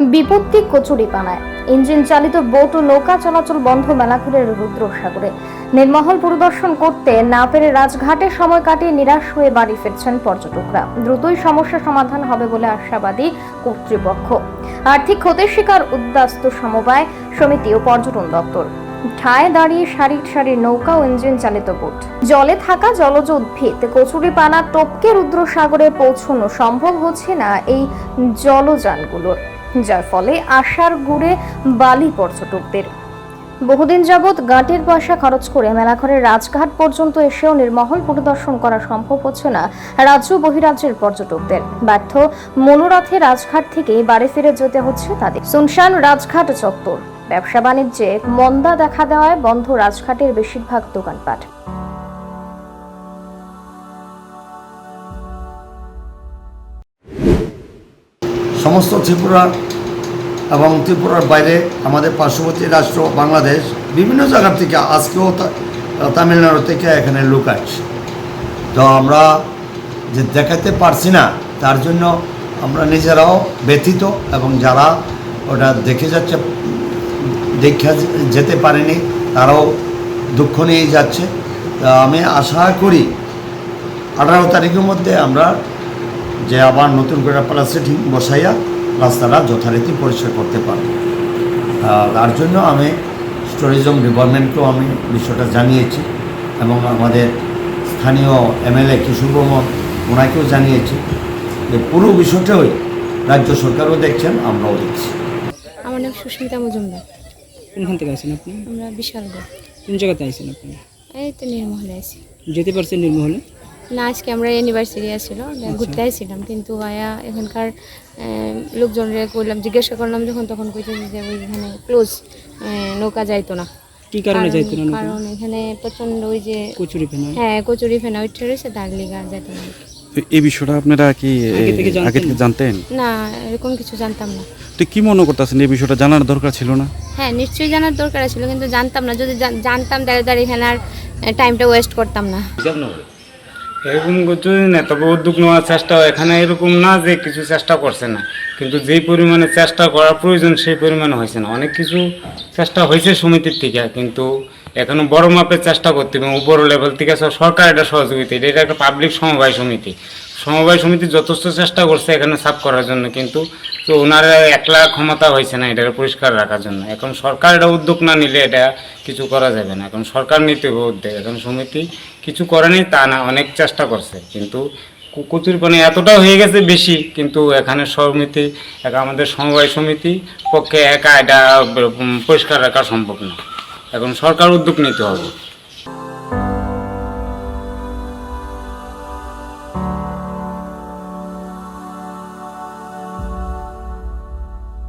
বিপত্তি কচুরিপানায় ইঞ্জিন চালিত বোট ও নৌকা চলাচল বন্ধ মেলাঘুরের রুদ্রসাগরে। নির্মহল পরিদর্শন করতে না পেরে রাজঘাটে সময় কাটিয়ে নিরাশ হয়ে বাড়ি ফিরছেন পর্যটকরা। দ্রুতই সমস্যা সমাধান হবে বলে আশাবাদী কর্তৃপক্ষ। আর্থিক ক্ষতির শিকার উদ্বাস্তু সমবায় সমিতি ও পর্যটন দপ্তর। ঠায় দাঁড়িয়ে সারি সারি নৌকা ও ইঞ্জিন চালিত বোট। জলে থাকা জলজ উদ্ভিদ কচুরিপানা টপকে রুদ্রসাগরে পৌঁছানো সম্ভব হচ্ছে না এই জলযানগুলোর। যার ফলে আশার গুড়ে বালি পর্যটকদের। বহুদিন যাবৎ গাঁটের পয়সা খরচ করে মেলাঘরের রাজঘাট পর্যন্ত এসেও নির্মহল পরিদর্শন করা সম্ভব হচ্ছে না রাজ্য বহিরাজ্যের পর্যটকদের। ব্যর্থ মনোরথে রাজঘাট থেকে বাড়ি ফিরে যেতে হচ্ছে তাদের। সুনশান রাজঘাট চত্বর। ব্যবসা বাণিজ্যে মন্দা দেখা দেওয়ায় বন্ধ রাজঘাটের বেশিরভাগ দোকানপাট। সমস্ত ত্রিপুরা এবং ত্রিপুরার বাইরে আমাদের পার্শ্ববর্তী রাষ্ট্র বাংলাদেশ বিভিন্ন জায়গার থেকে আজকেও তামিলনাড়ু থেকে এখানে লোক আসছে। তো আমরা যে দেখাতে পারছি না, তার জন্য আমরা নিজেরাও ব্যথিত এবং যারা ওটা দেখে যাচ্ছে, দেখা যেতে পারেনি, তারাও দুঃখ নিয়ে যাচ্ছে। তা আমি আশা করি আঠারো তারিখের মধ্যে আমরা যে আবার নতুন করে প্লাস্টিক বসাইয়া রাস্তাটা যথারীতি পরিষ্কার করতে পারব আর তার জন্য আমি ট্যুরিজম ডিপার্টমেন্টকেও আমি বিষয়টা জানিয়েছি এবং আমাদের স্থানীয় এমএলএ কিশোর বর্মন ওনাকেও জানিয়েছি যে পুরো বিষয়টাই রাজ্য সরকারও দেখছেন আমরাও দেখছি। আমার নাম সুস্মিতা মজুমদার। কোনখান থেকে আছেন আপনি? আমরা বিশালগড়। কোন জায়গাতে আছেন আপনি? এই তো নির্মহলে আছি। যেতে পারছেন নির্মহলে? না আজকে আমরা ইউনিভার্সিটি আসছিল ঘুরতে আসছিলাম কিন্তু আয়া এখানকার আহ, লোকজনরে কইলাম জিজ্ঞাসা করলাম যখন তখন কইতেছে যে ওইখানে ক্লোজ নৌকা যাইতো না। কি কারণে যাইতো না কারণ এখানে প্রচণ্ড ওই যে কচুরি ফেনা। হ্যাঁ কচুরি ফেনা ওইটা রয়েছে তার লিগা যাইতো না এই বিষয়টা আপনারা কি আগে থেকে জানতেন? আগে থেকে জানতেন? না এরকম কিছু জানতাম না। তো কি মনে করতেছেন এই বিষয়টা জানার দরকার ছিল না? হ্যাঁ নিশ্চয়ই জানার দরকার ছিল কিন্তু জানতাম না। যদি জানতাম দাঁড়িয়ে দাঁড়িয়ে এখানে আর টাইমটা ওয়েস্ট করতাম না। এরকম কিছু না তবে উদ্যোগ নেওয়ার চেষ্টা এখানে এরকম না যে কিছু চেষ্টা করছে না। কিন্তু যেই পরিমাণে চেষ্টা করার প্রয়োজন সেই পরিমাণে হয়েছে না। অনেক কিছু চেষ্টা হয়েছে সমিতির থেকে, কিন্তু এখনও বড় মাপের চেষ্টা করতে এবং উপর লেভেল থেকে সরকার এটা সহযোগিতা, এটা এটা একটা পাবলিক সমবায় সমিতি। সমবায় সমিতি যথেষ্ট চেষ্টা করছে এখানে সাফ করার জন্য, কিন্তু তো ওনারা একলা ক্ষমতা হয়েছে না এটা পরিষ্কার রাখার জন্য। এখন সরকার এটা উদ্যোগ না নিলে এটা কিছু করা যাবে না। এখন সরকার নিতে হবে উদ্যোগ, এখন সমিতি কিছু করেনি তা না, অনেক চেষ্টা করছে। কিন্তু কচুর পানি এতটা হয়ে গেছে বেশি, কিন্তু এখানে সমিতি, একা আমাদের সমবায় সমিতি পক্ষে একা এটা পরিষ্কার রাখা সম্ভব না। এখন সরকার উদ্যোগ নিতে হবে।